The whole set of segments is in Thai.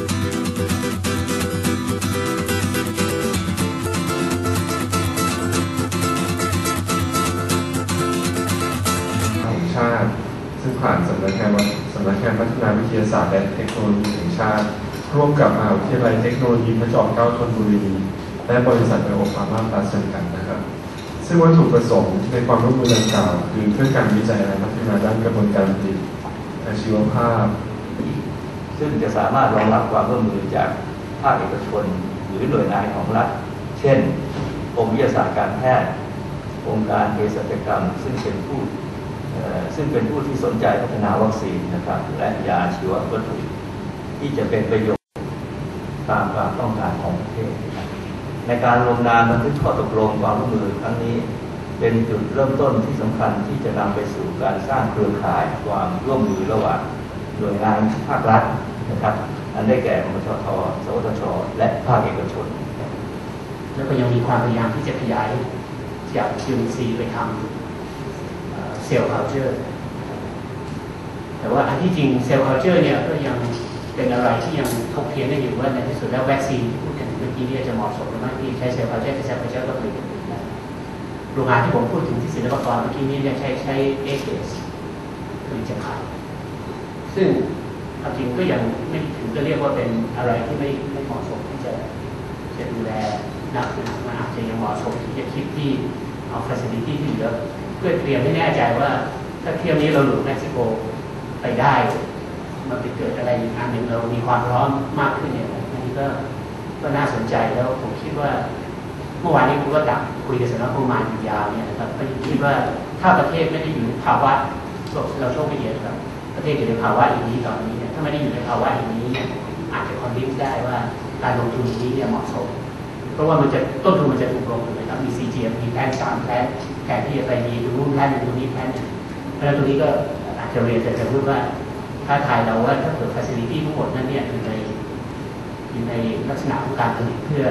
ของชาติ ซึ่งผ่านสำนักงานวัฒสำนักงานพัฒนาวิทยาศาสตร์และเทคโนโลยีแห่งชาติ ร่วมกับมหาวิทยาลัยเทคโนโลยีพระจอมเกล้าธนบุรี และบริษัทไบโอฟาร์มาพลัสจำกัดนะครับซึ่งวัตถุประสงค์ในความร่วมมือดังกล่าว คือเพื่อการวิจัยและพัฒนาด้านกระบวนการผลิตอาชีวภาพ ซึ่งจะสามารถรองรับความร่วมมือจากภาคเอกชน หรือหน่วยงานของรัฐ เช่นกรมวิทยาศาสตร์การแพทย์องค์การเภสัชกรรม ซึ่งเป็นผู้ซึ่งเป็นผู้ที่สนใจพัฒนาวัคซีนนะครับและยาชีววัตถุที่จะเป็นประโยชน์ตามความต้องการของประเทศ ในการลงนามบันทึกข้อตกลงความร่วมมือครั้งนี้เป็นจุดเริ่มต้นที่สำคัญที่จะนำไปสู่การสร้างเครือข่ายความร่วมมือระหว่างหน่วยงานภาครัฐ นะครับ อันได้แก่มชทสวทช และภาคเอกชน แล้วก็ยังมีความพยายามที่จะขยายจาก QC ไปทำเซลล์ culture แต่ว่าอันที่จริงเซลล์ culture เนี่ยก็ยังเป็นอะไรที่ยังถกเถียงกันอยู่ว่าในที่สุดแล้ววัคซีนที่พูดกันเมื่อกี้เนี่ยจะเหมาะสมหรือไม่ที่ใช้เซลล์ culture ที่เซลล์ culture ก็ผลิตโรงงานที่ผมพูดถึงที่ศิลปากรเมื่อกี้นี้เนี่ยใช้ใช้เอเสผลิตจากไข่ซึ่ง เอาจริงก็ยังไม่ถึงจะเรียกว่าเป็นอะไรที่ไม่ไม่เหมาะสมที่จะจะดูแลนักศึกษามันอาจจะยังเหมาะสมที่จะคิดที่เอา facility ที่เหลือเพื่อเตรียมให้แน่ใจว่า ถ้าเที่ยวนี้เราหลุดเม็กซิโกไปได้ มันไปเกิดอะไรอีกอันหนึ่งเรามีความร้อมมากขึ้นเนี่ยอันนี้ก็ก็น่าสนใจแล้วผมคิดว่า เมื่อวานนี้ผมก็ดักคุยกับสำนักงบประมาณอยู่ยาวเนี่ยนะครับก็คิดว่าถ้าประเทศไม่ได้อยู่ในภาวะเราโชคไม่ดีนะครับประเทศอยู่ในภาวะอย่างนี้ตอนนี้เาไม่ได้อยู่ในภาวะอย่างนี้ อาจจะคอนวินได้ว่าการลงทุนนี้เนี่ยเหมาะสม เพราะว่ามันจะต้นทุนมันจะถูกลงถูกไหมครับมี CGM มีแพนสามแพนแทนที่จะไปมีตรงนู้นแพนหนึ่งตรงนี้แพนหนึ่งเพราะฉะนั้นตรงนี้ก็อาจจะเรียนแต่จะพูดว่าถ้าทายเราว่าถ้าเกิด facility ทั้งหมดนั้นเนี่ยอยู่ในอยู่ในลักษณะของการผลิตเพื่อ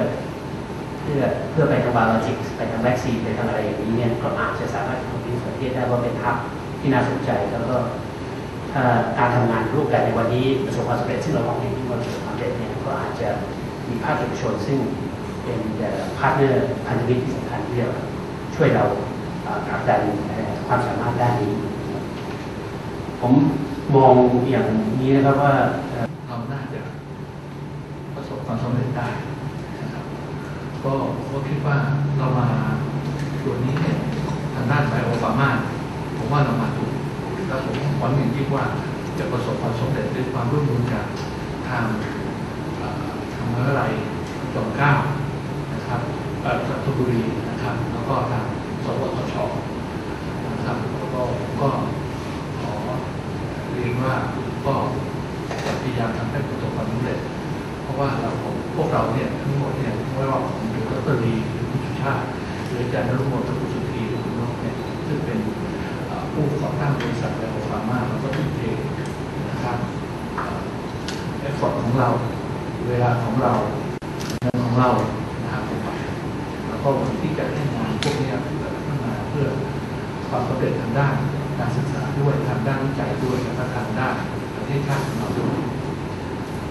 เพื่อเพื่อไปทางบาโลจิกไปทางวัคซีนไปทางอะไรอย่างนี้เนี่ยก็อาจจะสามารถทำเป็นประเทศได้ว่าเป็นทัพที่น่าสนใจแล้วก็ การทำงานร่วมกันในวันนี้ประสบความสำเร็จซึ่งเรามองเห็นที่มันประสบความสำเร็จเนี่ยก็อาจจะมีภาคเอกชนซึ่งเป็นพาร์ทเนอร์พันธมิตรที่สำคัญที่จะช่วยเราผลักดันความสามารถด้านนี้ ผมมองอย่างนี้นะครับว่าเราน่าจะประสบความสำเร็จได้นะครับก็ผมก็คิดว่าเรามาส่วนนี้เนี่ยทางด้านไบโอฟาร์มาผมว่าเรามาถูก แล้วผมหวังอย่างยิ่งว่าจะประสบความสำเร็จด้วยความร่วมมือกับทางทางมหาวิทยาลัยจอมเกล้านะครับเอ่อธนบุรีนะครับ แล้วก็ทางสวทชนะครับแล้วก็ผมก็ขอเรียนว่าก็พยายามทำให้ประสบความสำเร็จ เพราะว่าเราพวกเราเนี่ยทั้งหมดเนี่ยไม่ว่าผมหรือดรลีหรือคุณสุชาติหรืออาจารย์นรุมนหรือคุณสุธีหรือคุณนกเนี่ยซึ่งเป็น บริษัทไบโอฟาร์มาแล้วก็ทุ่มเทนะครับเอฟฟอร์ของเรา เวลาของเราเงินของเรานะครับลงไปแล้วก็หวังที่จะให้งานพวกนี้ยเกิดขึ้นมาเพื่อความสำเร็จทางด้านการศึกษาด้วยทางด้านวิจัยด้วยและก็ทางด้านประเทศชาติของเราด้วย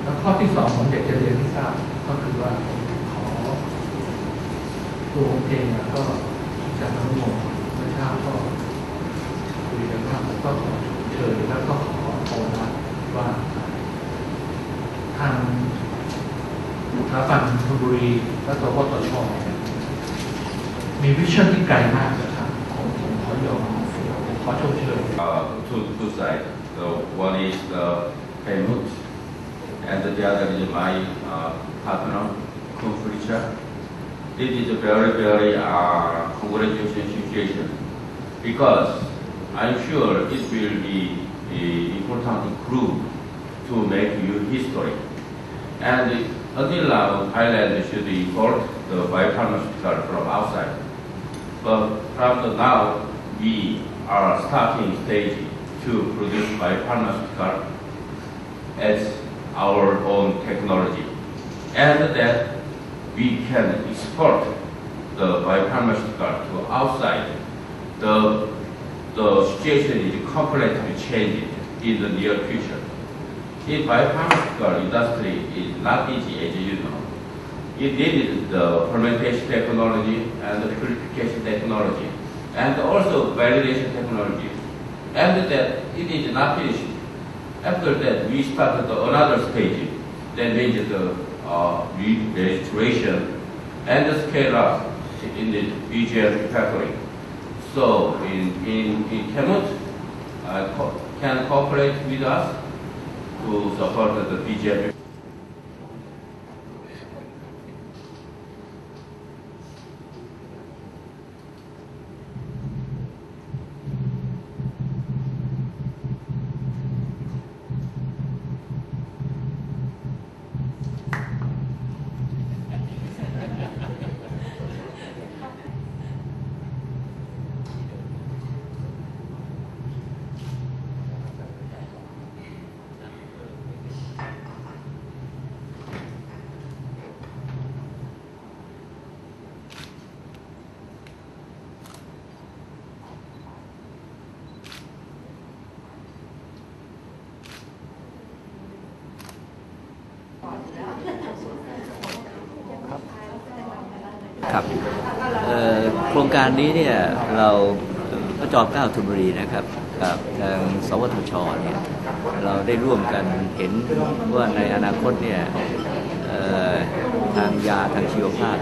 แล้วข้อที่สองผมอยากจะเรียนให้ทราบก็คือว่าผมขอตัวผมเองเนี่ยก็จะน้ำมนเมื่อเช้าก็ คุยกันว่าผมก็เชิญแล้วก็ขอภาวนาว่า ทางสถาบันธนบุรีและสวทชมีวิชั่นที่ไกลมากนะครับผมผมขอยอมผมขอชมเชย uh, two, two sides. So one is the Helmut, and the other is my uh, partner, Kung Felicia. This is a very, very uh, congratulations situation because I'm sure it will be a important group to make new history. And until now, Thailand should import the biopharmaceutical from outside. But from now, we are starting stage to produce biopharmaceutical as our own technology. And that we can export the biopharmaceutical to outside. The, the situation is completely changed in the near future. the biopharmaceutical industry is not easy, as you know. It needed the fermentation technology and the purification technology, and also validation technology. And that it is not finished. After that, we started another stage. That means the uh, registration and the scale up in the BGM factory. So in, in, in Chemot, uh, co- can cooperate with us to support the BGM. ครับโครงการนี้เนี่ยเราพระจอมเกล้าธนบุรีนะครับกับทางสวทชเนี่ยเราได้ร่วมกันเห็นว่าในอนาคตเนี่ยทางยาทางชีวภาพ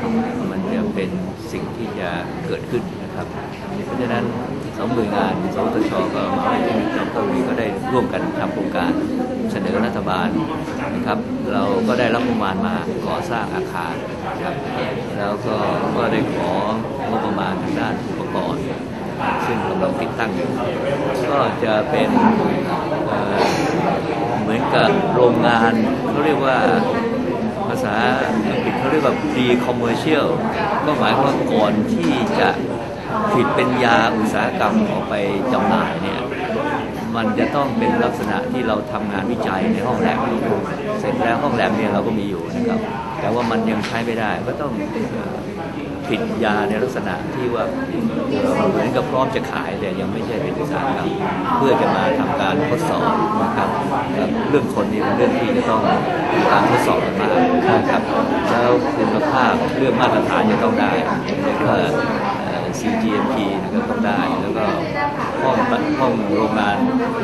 มันจะเป็นสิ่งที่จะเกิดขึ้นนะครับ เพราะฉะนั้น สองหน่วยงานสวทชกับมหาวิทยาลัยจอมเกล้านบุรีก็ได้ร่วมกันทำโครงการเสนอรัฐบาลนะครับ เราก็ได้รับงบประมาณมาก่อสร้างอาคารนะครับแล้วก็ก็ได้ของบประมาณทางด้านอุปกรณ์ ซึ่งกำลังติดตั้งอยู่ก็จะเป็นเเหมือนกับโรงงานเขาเรียกว่าภาษาอังกฤษเขาเรียกว่า pre commercial ก็หมายความว่าก่อนที่จะ ผลิตเป็นยาอุตสาหกรรมออกไปจำหน่ายเนี่ยมันจะต้องเป็นลักษณะที่เราทำงานวิจัยในห้องแลบเสร็จแล้วห้องแลบเนี่ยเราก็มีอยู่นะครับ แต่ว่ามันยังใช้ไม่ได้ก็ต้องผลิตยาในลักษณะที่ว่าเหมือนกับพร้อมจะขายแต่ยังไม่ใช่เป็นอุตสาหกรรมเพื่อจะมาทำการทดสอบนะครับเรื่องคนนี้เป็นเรื่องที่จะต้องทำการทดสอบมานะครับแล้วคุณภาพเรื่องมาตรฐานจะต้องได้แล้วก็เอ่อ CGMP นะครับต้องได้ แล้วก็ห้องห้องโรงงาน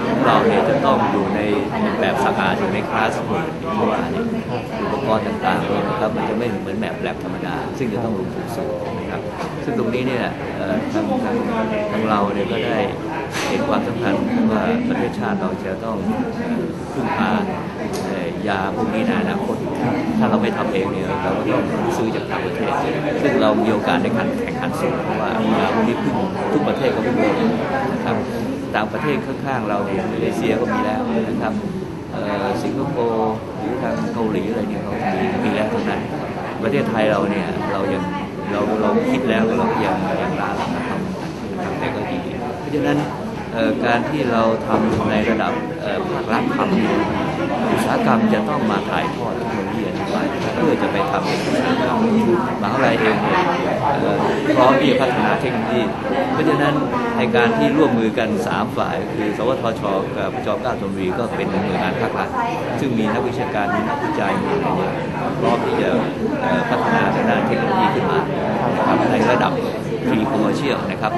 ของเราเนี่ยจะต้องอยู่ในแบบสะอาอยู่ในคลาสรูมเพราะว่าเนี่ยอุปกรณ์ต่างๆเนี่ยนะครับมันจะไม่เหมือนแบบแลบธรรมดา ซึ่งจะต้องลงทุนสูงนะครับ ซึ่งตรงนี้เนี่ยทางทางทางเราเนี่ยก็ได้เห็นความสำคัญว่าประเทศชาติเราจะต้องพึ่งพา ยาพวกนี้ในอนาคตถ้าเราไม่ทำเองเนี่ยเราก็ต้องซื้อจากต่างประเทศ ซึ่งเรามีโอกาสในการแข่งขันสูงเพราะว่ายาพวกนี้พึ่งทุกประเทศก็พึ่งเรานะครับต่างประเทศข้างๆ เราเมาเลเซียก็มีแล้วนะครับสิงคโปร์หรือทางเกาหลีอะไรเนี่ยเขามีมีแล้วทั้งนั้น ประเทศไทยเราเนี่ยเรายังเราเราคิดแล้วเราก็ยังยังล้าหลังนะครับแต่ก็ดีเพราะฉะนั้นการที่เราทำในระดับภาครัฐทำ อุตสาหกรรมจะต้องมาถ่ายทอดเทคโนโลยีอันนี้ไปเพื่อจะไปทำเป็นอุตสาหกรรมมหาวิทยาลัยเองเนี่ยเอ่อพร้อมที่จะพัฒนาเทคโนโลยี เพราะฉะนั้นในการที่ร่วมมือกัน 3 ฝ่าย คือ สวทช กับจอมก้าธนบุรีก็เป็นหน่วยงานภาครัฐซึ่งมีนักวิชาการมีนักวิจัยมีอะไรเนี่ยพร้อมที่จะพัฒนาทางด้านเทคโนโลยีขึ้นมานะครับในระดับฟรีคอมเมอร์เชียลนะครับ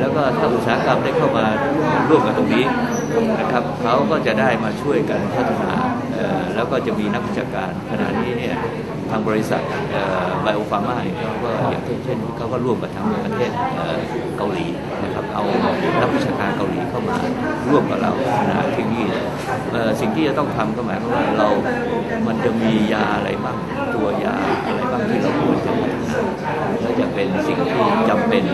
แล้วก็ถ้าอุตสาหกรรมได้เข้ามาร่วมกันตรงนี้ นะครับเขาก็จะได้มาช่วยกันพัฒนาแล้วก็จะมีนักวิชาการขณะนี้เนี่ยทางบริษัทไบโอฟาร์มาเขาก็อย่างเช่นเขาก็ร่วมกับทางประเทศเกาหลีนะครับเอานักวิชาการเกาหลีเข้ามาร่วมกับเราพัฒนาเทคโนโลยีสิ่งที่จะต้องทำก็หมายความว่าเรา มันจะมียาอะไรบ้างตัวยาอะไรบ้างที่เราควรจะพัฒนาและจะเป็นสิ่งที่จำเป็น